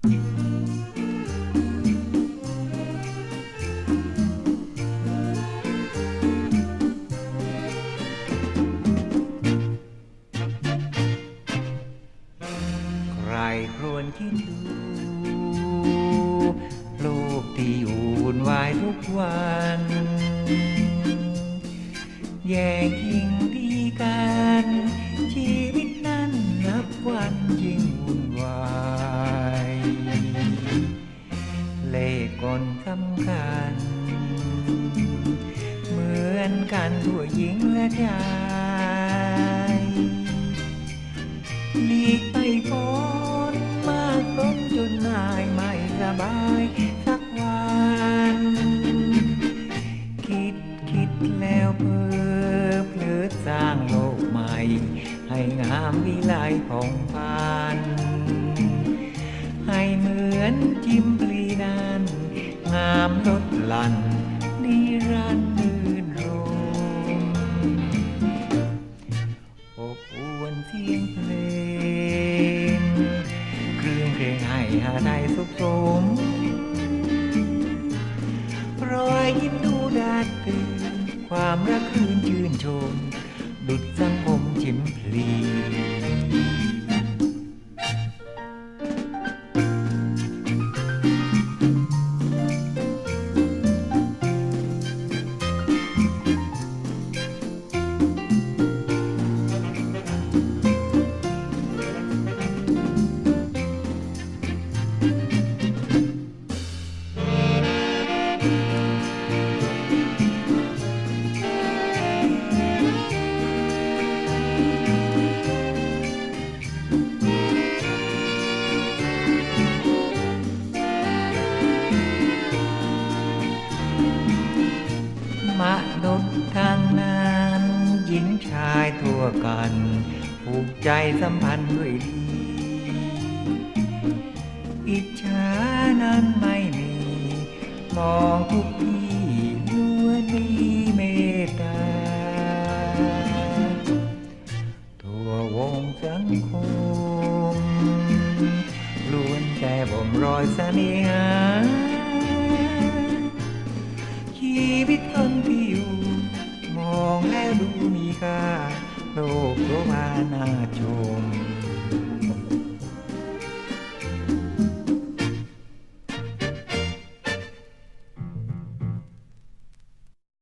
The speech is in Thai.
ใครครวนคิดดูโขกลสำคัญ เหมือนกันทั่วหญิงและชายหลีกไปพ้นมากล้นจนนายไม่สบายสักวัน คิดคิดแล้วเพ้อเพลิดสร้างโลกใหม่ ให้งามวิไลผ่องพานให้เหมือนจิมปลีนั้น งามลดหลั่นนิรันดร์มื่นรมอบอวนเสียงเพลงเครื่องเพลงให้หาได้สุขสมรอยยิ้มดูดาดตื่นความรักคืนชื่นชมดุดสังคมชิมพลี หญิงชายทั่วกันผูกใจสัมพันธ์ด้วยดี อิจฉานั้นไม่มี มองทุกที่ล้วนมีเมตตา ทั่ววงสังคมล้วนแต่บ่มรอยเสน่หาชีวิตคนที่อยู่ ค่า โลกโลมาน่าชม